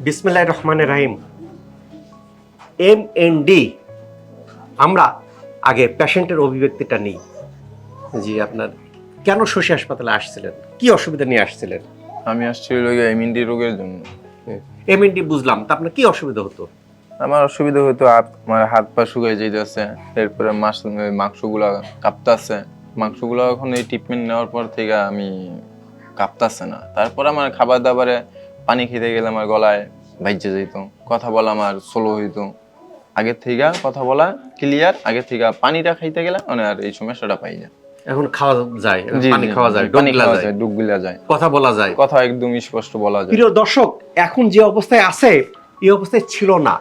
বিসমিল্লাহ রহমানের রাহিম। M N D আমরা আগে পেশেন্টের অভিব্যক্তিটা নিই। জি আপনার কেন শশী হাসপাতালে আসছিলেন? কি অসুবিধা নিয়ে আসছিলেন? আমি আসছি হলো এমএনডি রোগের জন্য। এম এন ডি বুঝলাম তা আপনার কি অসুবিধা হতো? আমার অসুবিধা হতো হাত- আমার হাত পা শুকিয়ে যাইতেছে এরপরে মাস মাংসগুলো কাঁপতাছে। মাংসগুলো এখন এই ট্রিটমেন্ট নেওয়ার পর থেকে আমি কাঁপতাছে না। তারপর আমার খাবার দাবারে পানি খেতে গেলে আমার গলায় ভাইজে যেত কথা বলা আমার স্লো হইতো। আগের থেকে কথা বলা ক্লিয়ার আগের থেকে পানিটা খাইতে গেলে মানে আর এই সমস্যাটা পাই না। এখন খাওয়া যায় পানি খাওয়া যায় পানি খাওয়া যায়। যায় ডুব গিলা যায়। কথা বলা যায়। কথা একদম স্পষ্ট বলা যায়। প্রিয় দর্শক এখন যে অবস্থায় আছে এই অবস্থায় ছিল না।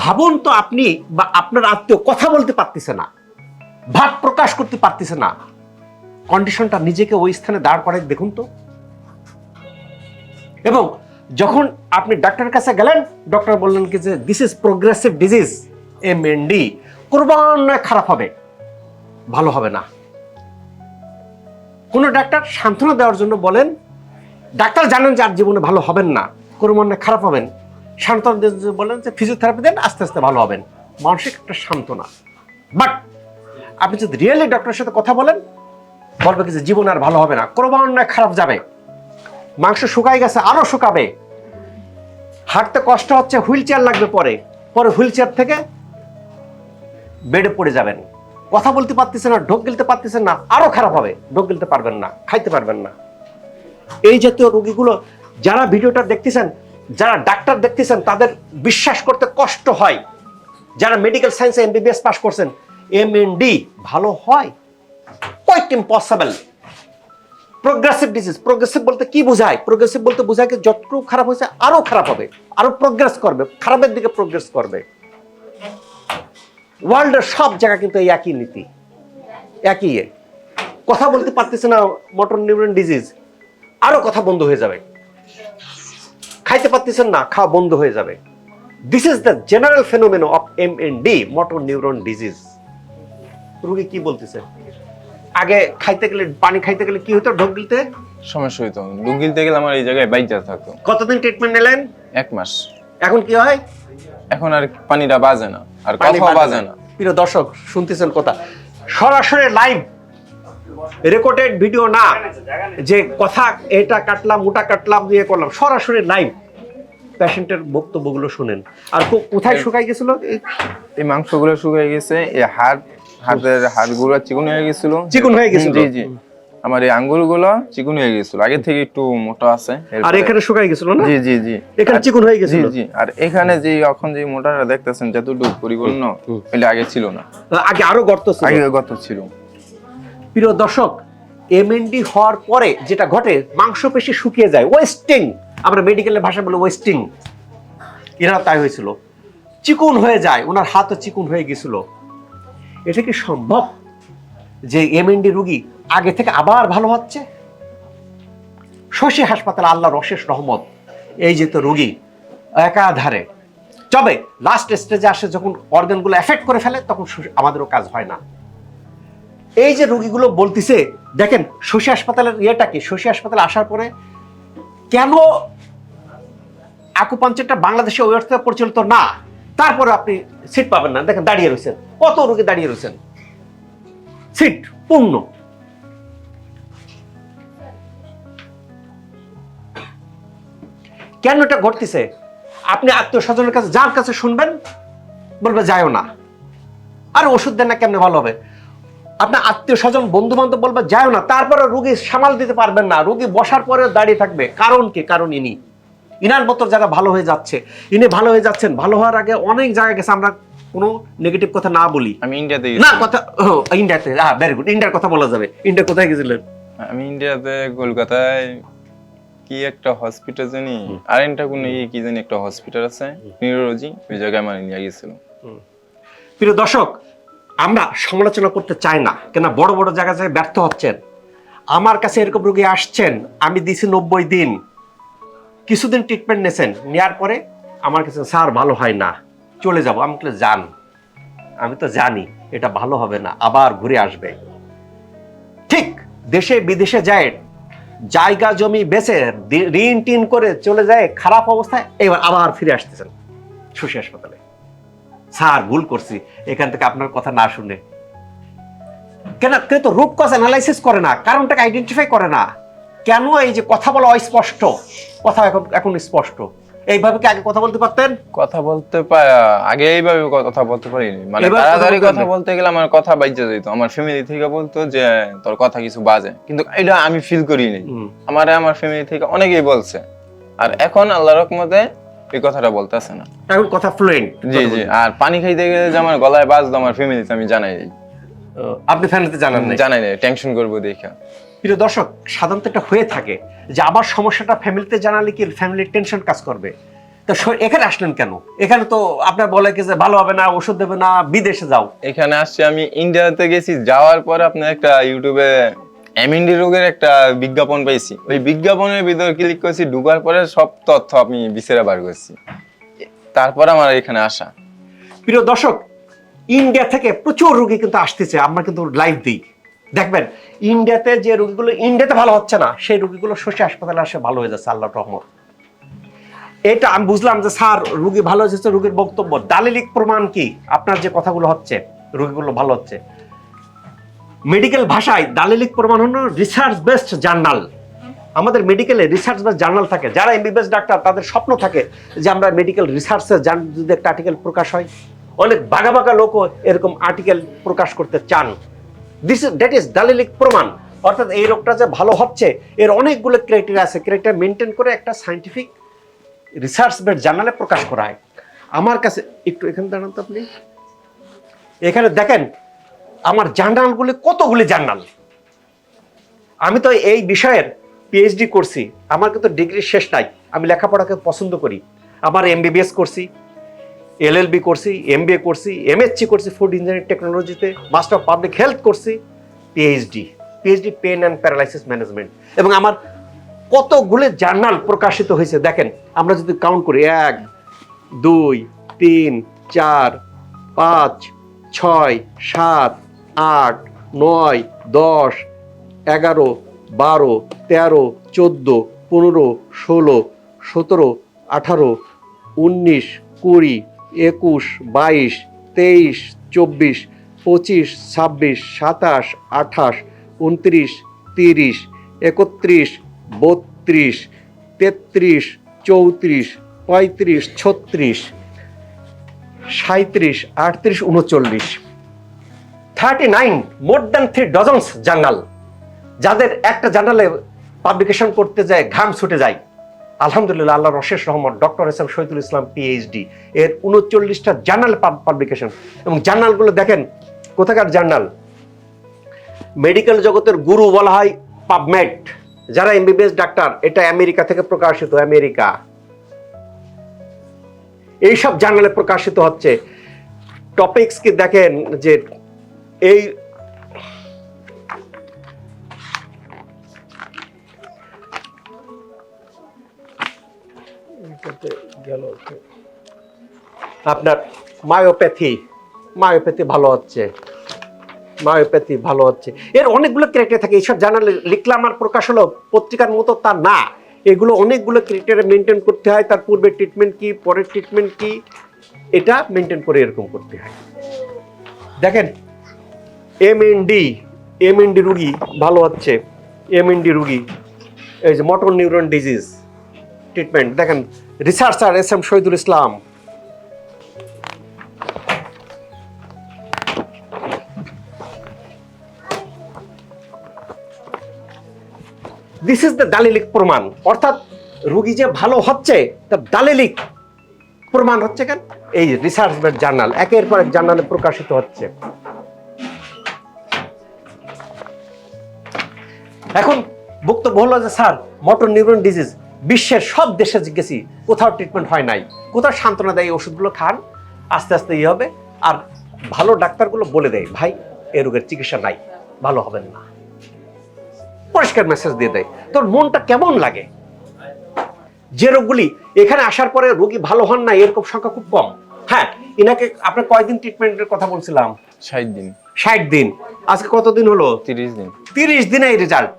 ভাবুন তো আপনি বা আপনার আত্মীয় কথা বলতে পারতেছে না ভাব প্রকাশ করতে পারতেছে না। কন্ডিশনটা নিজেকে ওই স্থানে দাঁড় করাই দেখুন তো। এবং যখন আপনি ডাক্তারের কাছে গেলেন, ডক্টর বললেন কি যে this is progressive disease M N D ক্রমান্বয়ে খারাপ হবে। ভালো হবে না। কোনো ডাক্তার সান্ত্বনা দেওয়ার জন্য বলেন, ডাক্তার জানেন যে আর জীবনে ভালো হবেন না। ক্রমান্বয়ে খারাপ হবেন। সান্ত্বনা বলেন যে ফিজিওথেরাপি দেন, আস্তে আস্তে ভালো হবেন। মানসিক একটা সান্ত্বনা। বাট আপনি যদি রিয়েলি ডক্টরের সাথে কথা বলেন বলবে কি যে, জীবন আর ভালো হবে না। ক্রমান্বয়ে খারাপ যাবে। মাংস শুকাই গেছে, আরও শুকাবে। হাঁটতে কষ্ট হচ্ছে হুইল চেয়ার লাগবে পরে। পরে হুইল চেয়ার থেকে বেডে পড়ে যাবেন। কথা বলতে পারতেছেন না, ঢোক গিলতে পারতেছেন না, আরও খারাপ হবে। ঢোক গিলতে পারবেন না, খাইতে পারবেন না। এই জাতীয় রোগীগুলো, যারা ভিডিওটা দেখতেছেন, যারা ডাক্তার দেখতেছেন, তাদের বিশ্বাস করতে কষ্ট হয়। যারা মেডিকেল সায়েন্সে এমবিবিএস পাস করছেন এম এন ডি ভালো হয়। Quite impossible progressive disease progressive বলতে কি বোঝায়? প্রোগ্রেসিভ বলতে বোঝায় কি যতটুকু খারাপ হয়েছে, আরও খারাপ হবে, আরও প্রোগ্রেস করবে, খারাপের দিকে প্রোগ্রেস করবে। ওয়ার্ল্ডের সব জায়গা কিন্তু এই একই নীতি, একই ইয়ে কথা বলতে পারতেছে না মোটর নিউরন ডিজিজ আরও কথা বন্ধ হয়ে যাবে। খাইতে পারতেছেন না, খাওয়া বন্ধ হয়ে যাবে। This is the general phenomenon of M N D motor neuron disease রুগী কি বলতেছে? আগে খাইতে গেলে পানি খাইতে গেলে কি হতো ঢোক গিলতে? সমস্যা হইতো। গিলতে গেলে আমার এই জায়গায় বাইক যা থাকতো। কতদিন ট্রিটমেন্ট নিলেন? এক মাস। এখন কি হয়? এখন আর পানিটা বাজে না আর কথাও বাজে না। প্রিয় দর্শক শুনতেছেন কথা। সরাসরি লাইভ রেকর্ডেড ভিডিও না যে কথা এটা কাটলাম ওটা কাটলাম দিয়ে করলাম সরাসরি লাইভ পেশেন্টের বক্তব্যগুলো শুনেন। আর কোথায় শুকাই গেছিল? এই- মাংসগুলো শুকিয়ে গেছে এই হাড় হাতের হাড়গুলো চিকুন হয়ে গেছিল। চিকন হয়ে গেছিল? জি জি। আমার এই আঙ্গুলগুলো চিকুন হয়ে গেছিল। আগে থেকে একটু মোটা আছে আর এখানে শুকাই গেছিল না? জি জি জি। এখানে চিকন হয়ে গেছিল? জি। আর এখানে যে এখন যে মোটাটা দেখতেছেন যতটুকু পরিপূর্ণ এটা আগে ছিল না। আগে আরও গর্ত ছিল? আগে গত ছিল। প্রিয় দর্শক এমএনডি হওয়ার পরে যেটা ঘটে মাংসপেশি শুকিয়ে যায়। ওয়েস্টিং আমরা মেডিকেলের ভাষা বলি ওয়েস্টিং এরা তাই হয়েছিল। চিকুন হয়ে যায়। ওনার হাতও চিকুন হয়ে গেছিল। এটা কি সম্ভব যে এমএনডি রুগী আগে থেকে আবার ভালো হচ্ছে? শশী হাসপাতাল আল্লাহর অশেষ রহমত, এই যে তো রুগী একাধারে। তবে লাস্ট স্টেজে আসে যখন অর্গানগুলো এফেক্ট করে ফেলে, তখন আমাদেরও কাজ হয় না। এই যে রুগীগুলো বলতিছে, দেখেন, শশী হাসপাতালের ইয়েটা কি? শশী হাসপাতালে আসার পরে কেন আকুপাঞ্চারটা বাংলাদেশে ওই অর্থে পরিচালিত না? তারপরে আপনি সিট পাবেন না। দেখেন, দাঁড়িয়ে রয়েছেন। কত রোগী দাঁড়িয়ে রয়েছেন? সিট পূর্ণ। কেন এটা ঘটতেছে? আপনি আত্মীয় স্বজনের কাছে যার কাছে শুনবেন, বলবে, যায়ও না। আর ওষুধ দেন না, কেমনে ভালো হবে? আপনার আত্মীয় স্বজন বন্ধু বান্ধব বলবে, যায়ও না। তারপরে রুগী সামাল দিতে পারবেন না। রুগী বসার পরে দাঁড়িয়ে থাকবে। কারণ কি? কারণ ইনি। ইনার মতো জায়গা ভালো হয়ে যাচ্ছে। ইনি ভালো হয়ে যাচ্ছেন ভালো হওয়ার আগে অনেক জায়গায় গেছে আমরা কোনো নেগেটিভ কথা না বলি। আমি ইন্ডিয়াতে না কথা ইন্ডিয়াতে হ্যাঁ ভেরি গুড ইন্ডিয়ার কথা বলা যাবে। ইন্ডিয়া কোথায় গেছিলেন? আমি ইন্ডিয়াতে কলকাতায় কি একটা হসপিটাল জানি? আর একটা কোন কি জানি একটা হসপিটাল আছে? নিউরোলজি ওই জায়গায় আমার নিয়ে গেছিল প্রিয় দর্শক আমরা সমালোচনা করতে চাই না কেন বড় বড় জায়গায় ব্যর্থ হচ্ছেন। আমার কাছে এরকম রোগী আসছেন আমি দিছি নব্বই দিন। কিছুদিন ট্রিটমেন্ট নেছেন নেওয়ার পরে আমার কাছে, স্যার, ভালো হয় না। চলে যাব। আমি বলে যান। আমি তো জানি, এটা ভালো হবে না, আবার ঘুরে আসবে। ঠিক দেশে বিদেশে যায়, জায়গা জমি দি- ঋণ টিন করে চলে যায়, খারাপ অবস্থায় এবার আবার ফিরে আসতেছেন শশী হাসপাতালে। স্যার, ভুল করছি, এখান থেকে আপনার কথা না শুনে। কেন? কেউ তো রূপ কজ অ্যানালাইসিস করে না, কারণটাকে আইডেন্টিফাই করে না। কেন এই যে কথা বলা অস্পষ্ট? কথা এখন এখন স্পষ্ট। এইভাবে কি আগে কথা বলতে পারতেন? কথা বলতে আগে এইভাবে কথা বলতে পারিনি। মানে তাড়াতাড়ি কথা বলতে গেলে আমার কথা বাইজে যেত আমার ফ্যামিলি থেকে বলতো যে তোর কথা কিছু বাজে। কিন্তু এটা আমি ফিল করি নাই আমার আমার ফ্যামিলি থেকে অনেকেই বলছে। আর এখন আল্লাহ রকমতে এই কথাটা বলতেছে না। এখন কথা ফ্লুয়েন্ট জি জি। আর পানি খাইতে গেলে যে আমার গলায় বাজতো আমার ফ্যামিলিতে আমি জানাই আপনি ফ্যামিলিতে জানান জানাই নাই টেনশন করব দেখা। প্রিয় দর্শক সাধারণত এটা হয়ে থাকে যে আবার সমস্যাটা ফ্যামিলিতে জানালে কি ফ্যামিলির টেনশন কাজ করবে? তো এখানে আসলেন কেন? এখানে তো আপনার বলে যে ভালো হবে না ওষুধ দেবে না বিদেশে যাও। এখানে আসছি আমি ইন্ডিয়াতে গেছি যাওয়ার পরে আপনার একটা ইউটিউবে এমএনডি রোগের একটা বিজ্ঞাপন পাইছি ওই বিজ্ঞাপনের ভিতরে ক্লিক করছি ঢুকার পরে সব তথ্য আমি বিচেরা বার করছি। তারপর আমার এখানে আসা। প্রিয় দর্শক ইন্ডিয়া থেকে প্রচুর রোগী কিন্তু আসতেছে আমরা কিন্তু লাইভ দিই। দেখবেন, ইন্ডিয়াতে যে রোগীগুলো, ইন্ডিয়াতে ভালো হচ্ছে না, সেই রোগীগুলো শশী হাসপাতালে আসে, ভালো হয়ে যাচ্ছে আল্লাহ রহমত। এটা আমি বুঝলাম যে, স্যার, রুগী ভালো হয়েছে, রুগীর বক্তব্য। দালিলিক প্রমাণ কি? আপনার যে কথাগুলো হচ্ছে, রুগীগুলো ভালো হচ্ছে। মেডিকেল ভাষায় দালিলিক প্রমাণ হলো রিসার্চ বেসড জার্নাল আমাদের মেডিকেলে রিসার্চ বেসড জার্নাল থাকে। যারা এমবিবিএস ডাক্তার, তাদের স্বপ্ন থাকে যে, আমরা মেডিকেল রিসার্চে যদি একটা আর্টিকেল প্রকাশ হয়, অনেক বাঘা বাঘা লোকও এরকম আর্টিকেল প্রকাশ করতে চান। দিস ইজ দ্যাট ইজ দালিলিক প্রমাণ অর্থাৎ এই রোগটা যে ভালো হচ্ছে, এর অনেকগুলো ক্রাইটেরিয়া আছে। ক্রাইটেরিয়া মেনটেন করে একটা সাইন্টিফিক রিসার্চ বেড জার্নালে প্রকাশ করা হয়। আমার কাছে, একটু এখানে দাঁড়ান তো আপনি। এখানে দেখেন, আমার জার্নালগুলি কতগুলি জার্নাল আমি তো এই বিষয়ের পিএইচডি করছি। আমার কিন্তু ডিগ্রি শেষ নাই। আমি লেখাপড়াকে পছন্দ করি। আমার এমবিবিএস করছি। এলএলবি করছি এমবিএ করছি এমএসসি করছি ফুড ইঞ্জিনিয়ারিং টেকনোলজিতে মাস্টার অফ পাবলিক হেলথ করছি PhD PhD pain and paralysis management এবং আমার কতগুলো জার্নাল প্রকাশিত হয়েছে, দেখেন, আমরা যদি কাউন্ট করি, এক, দুই, তিন, চার, পাঁচ, ছয়, সাত, আট, নয়, দশ, এগারো, বারো, তেরো, চোদ্দ, পনেরো, ষোলো, সতেরো, আঠারো, উনিশ, কুড়ি একুশ, বাইশ, তেইশ, চব্বিশ, পঁচিশ, ছাব্বিশ, সাতাশ, আঠাশ, উনত্রিশ, তিরিশ, একত্রিশ, বত্রিশ, তেত্রিশ, চৌত্রিশ, পঁয়ত্রিশ, ছত্রিশ সাঁত্রিশ আটত্রিশ, উনচল্লিশ। Thirty nine, more than three dozens journal. যাদের একটা জার্নালে পাবলিকেশন করতে যায়, ঘাম ছুটে যায়। আলহামদুলিল্লাহ, আল্লাহর অশেষ রহমত, doctor S M Shahidul Islam PhD এর উনচল্লিশটা জার্নাল পাবলিকেশন এবং জার্নালগুলো দেখেন, কোথাকার জার্নাল? মেডিকেল জগতের গুরু বলা হয় পাবমেট। যারা এমবিবিএস ডাক্তার, এটা আমেরিকা থেকে প্রকাশিত, আমেরিকা। এইসব জার্নালে প্রকাশিত হচ্ছে। টপিকস কি দেখেন, যে এই এটাতে গেল আপনার মায়োপ্যাথি মায়োপ্যাথি ভালো হচ্ছে। মায়োপ্যাথি ভালো হচ্ছে। এর অনেকগুলো ক্রাইটেরিয়া থাকে, এইসব জানালে লিখলাম আর প্রকাশ হলো, পত্রিকার মতো তা না। এগুলো অনেকগুলো ক্রাইটেরিয়া মেনটেন করতে হয়, তার পূর্বে ট্রিটমেন্ট কি, পরের ট্রিটমেন্ট কি, এটা মেনটেন করে এরকম করতে হয়। দেখেন M N D M N D রুগী ভালো হচ্ছে। এম এন ডি রুগী, এই যে মোটর নিউরন ডিজিজ ট্রিটমেন্ট দেখেন researcher S M Shahidul Islam. This is the দালিলিক প্রমাণ অর্থাৎ রুগী যে ভালো হচ্ছে, তার দালিলিক প্রমাণ হচ্ছে কেন? এই রিসার্চ জার্নাল একের পর এক জার্নালে প্রকাশিত হচ্ছে। এখন বক্তব্য হলো যে, স্যার মোটর নিউরন ডিজিজ বিশ্বের সব দেশে জিজ্ঞেসি কোথাও ট্রিটমেন্ট হয় নাই। কোথাও সান্ত্বনা দেয় এই ওষুধগুলো খান আস্তে আস্তে ইয়ে হবে। আর ভালো ডাক্তারগুলো বলে দেয় ভাই এ রোগের চিকিৎসা নাই ভালো হবেন না। পরিষ্কার মেসেজ দিয়ে দেয়। তোর মনটা কেমন লাগে? যে রোগগুলি এখানে আসার পরে রোগী ভালো হন না এরকম সংখ্যা খুব কম। হ্যাঁ ইনাকে আপনার কয়দিন ট্রিটমেন্টের কথা বলছিলাম? ষাট দিন। ষাট দিন। আজকে কতদিন হলো? তিরিশ দিন। তিরিশ দিনে এই রেজাল্ট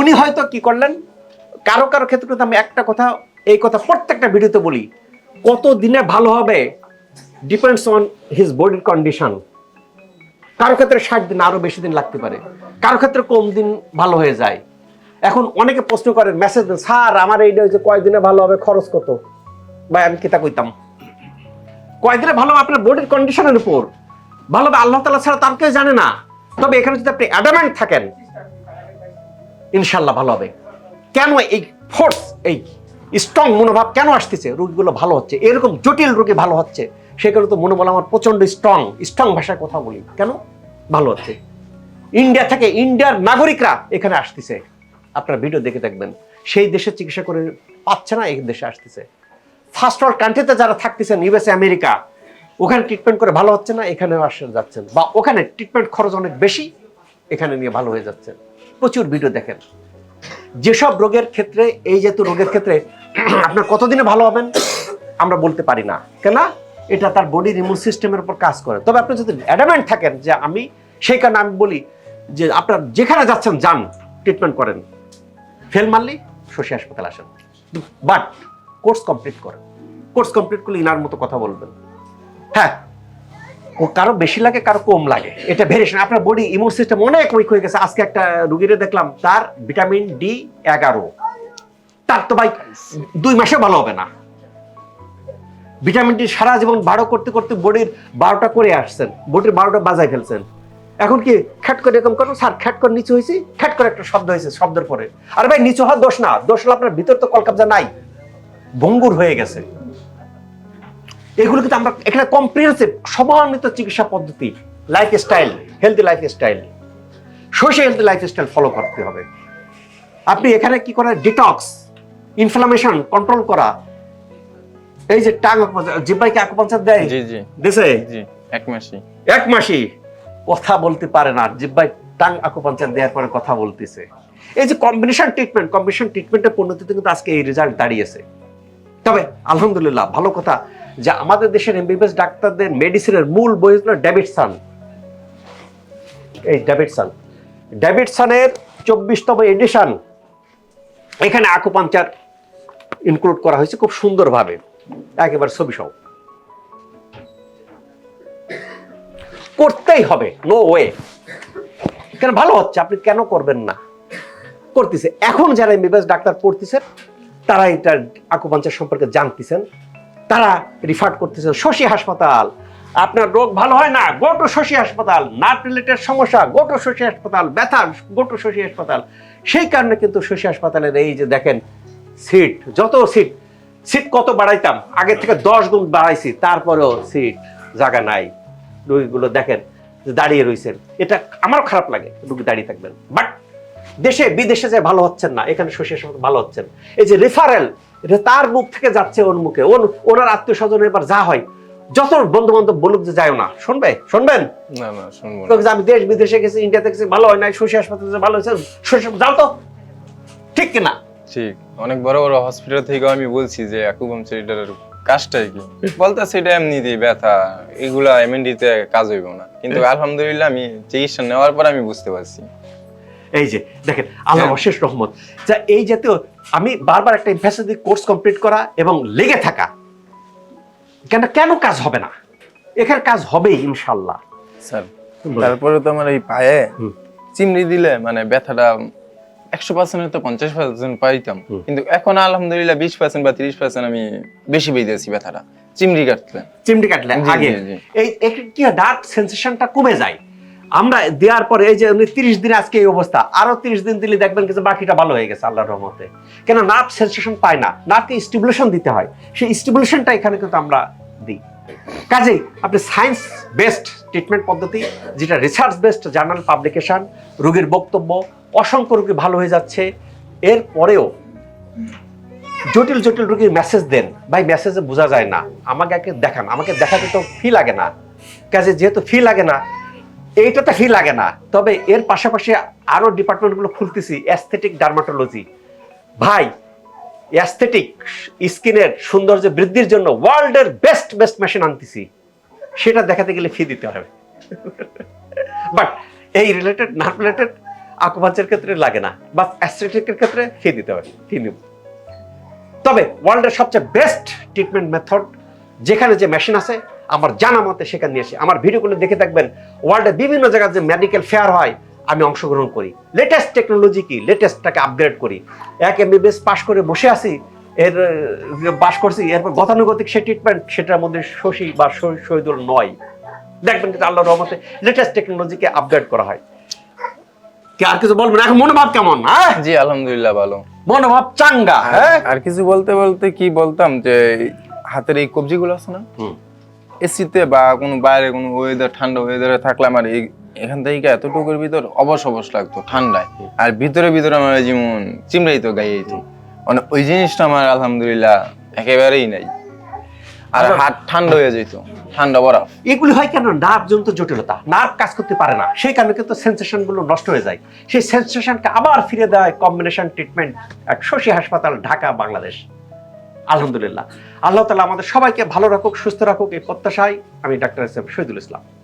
উনি হয়তো কি করলেন? কারও কারও ক্ষেত্রে কিন্তু আমি একটা কথা, এই কথা প্রত্যেকটা ভিডিওতে বলি কত দিনে ভালো হবে ডিপেন্ডস অন হিজ বডির কন্ডিশন কারও ক্ষেত্রে ষাট দিন, আরও বেশি দিন লাগতে পারে। কারও ক্ষেত্রে কম দিন ভালো হয়ে যায়। এখন অনেকে প্রশ্ন করেন মেসেজ দেন, স্যার, আমার এইটা হচ্ছে কয়দিনে ভালো হবে, খরচ কত? ভাই, আমি কিতা কইতাম, কয়দিনে ভালো হবে আপনার বডির কন্ডিশনের উপর? ভালো হবে আল্লাহ তালা ছাড়া তার কেউ জানে না। তবে এখানে যদি আপনি অ্যাডামেন্ট থাকেন ইনশাল্লাহ ভালো হবে। কেন এই ফোর্স এই স্ট্রং মনোভাব কেন আসতেছে? রোগীগুলো ভালো হচ্ছে। এরকম জটিল রোগী ভালো হচ্ছে। সেগুলো তো মনোবল আমার প্রচণ্ড স্ট্রং স্ট্রং ভাষায় কথা বলি। কেন? ভালো হচ্ছে। ইন্ডিয়া থেকে ইন্ডিয়ার নাগরিকরা এখানে আসতেছে। আপনার ভিডিও দেখে দেখবেন। সেই দেশে চিকিৎসা করে পাচ্ছে না, এই দেশে আসতেছে। ফার্স্ট ওয়ার্ল্ড কান্ট্রিতে যারা থাকতেছেন ইউএসএ আমেরিকা ওখানে ট্রিটমেন্ট করে ভালো হচ্ছে না এখানে আসে, যাচ্ছেন। বা ওখানে ট্রিটমেন্ট খরচ অনেক বেশি, এখানে নিয়ে ভালো হয়ে যাচ্ছেন। প্রচুর ভিডিও দেখেন। যেসব রোগের ক্ষেত্রে, এই যেহেতু রোগের ক্ষেত্রে আপনার কতদিনে ভালো হবেন, আমরা বলতে পারি না। কেন এটা তার বডির ইমিউন সিস্টেমের উপর কাজ করে। তবে আপনি যদি অ্যাডামেন্ট থাকেন যে আমি সেই কারণে আমি বলি যে আপনার যেখানে যাচ্ছেন, যান ট্রিটমেন্ট করেন। ফেল মারলি শশী হাসপাতাল আসেন। বাট কোর্স কমপ্লিট করেন। কোর্স কমপ্লিট করলে ইনার মতো কথা বলবেন। হ্যাঁ কারও বেশি লাগে, কারও কম লাগে। এটা ভেরিয়েশন। আপনার বডি ইমিউন সিস্টেম অনেক উইক হয়ে গেছে। আজকে একটা রুগীরে দেখলাম, তার ভিটামিন ডি এগারো। তার তো ভাই দুই মাসে ভালো হবে না। ভিটামিন ডি সারা জীবন বারো করতে করতে বডির বারোটা করে আসছেন। বডির বারোটা বাজায় ফেলছেন। এখন কি খ্যাট করে এরকম করো স্যার, খ্যাট করে নিচু হয়েছি, খ্যাট করে একটা শব্দ হয়েছে, শব্দের পরে। আর ভাই, নিচু হওয়ার দোষ না। দোষ হলো আপনার ভিতর তো কলকাবজা নাই। ভঙ্গুর হয়ে গেছে। এগুলো কিন্তু আমরা এখানে কম্প্রিহেন্সিভ সমান্বিত চিকিৎসা পদ্ধতি life style healthy life style social healthy life style follow করতে হবে। আপনি এখানে কি করেন ডিটক্স ইনফ্লামেশন কন্ট্রোল করা এই যে টাং জিব্বাইকে আকুপাঞ্চার দেয়? জি জি। দেশে জি এক মাসই। এক মাসি কথা বলতে পারে না জিব্বাই টাং আকুপাঞ্চার দেওয়ার পরে কথা বলতেছে। এই যে কম্বিনেশন ট্রিটমেন্ট কম্বিনেশন ট্রিটমেন্টের পণ্যতিতে কিন্তু আজকে এই রেজাল্ট দাঁড়িয়েছে। তবে আলহামদুলিল্লাহ ভালো কথা যে আমাদের দেশের এমবিবিএস ডাক্তারদের মেডিসিনের মূল বই হলো ডেভিডসন এই ডেভিডসন ডেভিডসনের চব্বিশতম এডিশন এখানে আকুপাঞ্চার ইনক্লুড করা হয়েছে খুব সুন্দরভাবে। একেবারে ছবি সহ। করতেই হবে নো ওয়ে কেন ভালো হচ্ছে, আপনি কেন করবেন না? করতেছে। এখন যারা এমবিবিএস ডাক্তার পড়তেছেন, তারা এটা আকুপাঞ্চার সম্পর্কে জানতেছেন। তারা রিফার করতেছে শশী হাসপাতাল। আপনার রোগ ভালো হয় না, গোটো শশী হাসপাতাল নাট রিলেটেড সমস্যা, গোটো শশী হাসপাতাল, ব্যথা, গোটো শশী হাসপাতাল। সেই কারণে কিন্তু শশী হাসপাতালের এই যে দেখেন সিট যত সিট সিট কত বাড়াইতাম আগে থেকে দশ গুণ বাড়াইছি, তারপরেও সিট জায়গা নাই। রোগীগুলো দেখেন, দাঁড়িয়ে রয়েছেন এটা আমারও খারাপ লাগে, রুগী দাঁড়িয়ে থাকবেন। বাট দেশে, বিদেশে যে ভালো হচ্ছেন না, এখানে শশী হাসপাতাল ভালো হচ্ছেন। এই যে রেফারেল এটা তার মুখ থেকে যাচ্ছে ওর মুখে। ওর ওনার আত্মীয় স্বজন এবার যা হয় যত বন্ধু বান্ধব বলুক যে যায় না। শুনবে? শুনবেন? না না শুনব আমি দেশ বিদেশে গেছি ইন্ডিয়াতে গেছি ভালো হয় নাই শশী হাসপাতালে ভালো হয়েছে শশী যাও তো। ঠিক কিনা? ঠিক। অনেক বড় বড় হসপিটাল থেকে আমি বলছি যে অ্যাকুপাংচার এটার কাজটাই কি? বলতেছে এটা এমনিতেই ব্যথা এগুলা এমএনডিতে কাজ হইব না। কিন্তু আলহামদুলিল্লাহ আমি চিকিৎসা নেওয়ার পর আমি বুঝতে পারছি। এই যে দেখেন আল্লাহ হ্যাঁ। অশেষ রহমত। যা এই জাতীয় আমি বারবার একটা ইনফ্যাসিস কোর্স কমপ্লিট করা এবং লেগে থাকা কেন কেন কাজ হবে না? এখানে কাজ হবেই ইনশাল্লাহ স্যার তারপরে তো আমার এই পায়ে চিমড়ি দিলে মানে ব্যথাটা একশো পার্সেন্ট তো পঞ্চাশ পার্সেন্ট পাইতাম। কিন্তু এখন আলহামদুলিল্লাহ বিশ পার্সেন্ট বা তিরিশ পার্সেন্ট আমি বেশি পেয়েছি ব্যথাটা। চিমড়ি কাটলে। চিমড়ি কাটলে আগে। এই কি ডার্ক সেন্সেশনটা কমে যায়। আমরা দেওয়ার পরে এই যে তিরিশ দিন আজকে এই অবস্থা, আরও তিরিশ দিন দিলে দেখবেন কিছু বাকিটা ভালো হয়ে গেছে আল্লাহর রহমতে। কেন নার্ভ সেন্সেশন পায় না, নার্ভকে স্টিমুলেশন দিতে হয়। সেই স্টিমুলেশনটা এখানে কিন্তু আমরা দিই। কাজেই আপনি সায়েন্স বেসড ট্রিটমেন্ট পদ্ধতি, যেটা রিসার্চ বেসড জার্নাল পাবলিকেশন, রোগীর বক্তব্য, অসংখ্য রোগী ভালো হয়ে যাচ্ছে। এর পরেও জটিল জটিল রোগীর মেসেজ দেন। ভাই মেসেজে বোঝা যায় না। আমাকে আগে দেখান। আমাকে দেখাতে তো ফি লাগে না। কাজে যেহেতু ফি লাগে না এইটাতে ফি লাগে না। তবে এর পাশাপাশি আরও ডিপার্টমেন্টগুলো খুলতেছি অ্যাস্থেটিক ডার্মাটোলজি ভাই অ্যাস্থেটিক স্কিনের সৌন্দর্য বৃদ্ধির জন্য ওয়ার্ল্ডের বেস্ট বেস্ট মেশিন আনতেছি। সেটা দেখাতে গেলে ফি দিতে হবে। বাট এই রিলেটেড নার্ভ রিলেটেড আকুপাঞ্চের ক্ষেত্রে লাগে না। বা অ্যাস্থেটিকের ক্ষেত্রে ফি দিতে হবে ফি নিব। তবে ওয়ার্ল্ডের সবচেয়ে বেস্ট ট্রিটমেন্ট মেথড যেখানে যে মেশিন আছে আমার জানা মতে সেখানে এসে। আমার ভিডিওগুলো দেখে থাকবেন ওয়ার্ল্ডের বিভিন্ন জায়গায় যে মেডিকেল ফেয়ার হয় আমি অংশগ্রহণ করি। লেটেস্ট টেকনোলজি কি? লেটেস্টটাকে আপগ্রেড করি। এক এমবিবিএস পাশ করে বসে আছি এর পাশ করছি এরপর গতানুগতিক সে ট্রিটমেন্ট সেটার মধ্যে শশী বা শহীদুল নয়। দেখবেন কিন্তু আল্লাহ রহমতে লেটেস্ট টেকনোলজিকে আপগ্রেড করা হয়। কি আর কিছু বলবেন এখন মনোভাব কেমন? হ্যাঁ? জি আলহামদুলিল্লাহ ভালো। মনোভাব চাঙ্গা হ্যাঁ? আর কিছু বলতে বলতে কি বলতাম যে হাতের এই কবজিগুলো আছে না? হুম। এসিতে বা কোনো বাইরে কোনো ওয়েদার ঠান্ডা ওয়েদারে থাকলে আমার এই এখান থেকে এতটুকুর ভিতর অবশ অবশ লাগতো ঠান্ডায়। আর ভিতরে ভিতরে আমার যেমন চিমড়াইতো গায়ে যেত মানে ওই জিনিসটা আমার আলহামদুলিল্লাহ একেবারেই নাই। আর আচ্ছা। হাত ঠান্ডা হয়ে যেত ঠান্ডা বরফ। এগুলি হয় কেন? নার্ভ জনিত জটিলতা। নার্ভ কাজ করতে পারে না। সেই কারণে কিন্তু সেন্সেশনগুলো নষ্ট হয়ে যায়। সেই সেন্সেশনকে আবার ফিরে দেয় কম্বিনেশন ট্রিটমেন্ট এক শশী হাসপাতাল ঢাকা বাংলাদেশ। আলহামদুলিল্লাহ। আল্লাহ তালা আমাদের সবাইকে ভালো রাখুক, সুস্থ রাখুক, এই প্রত্যাশায় আমি doctor S M Shahidul Islam.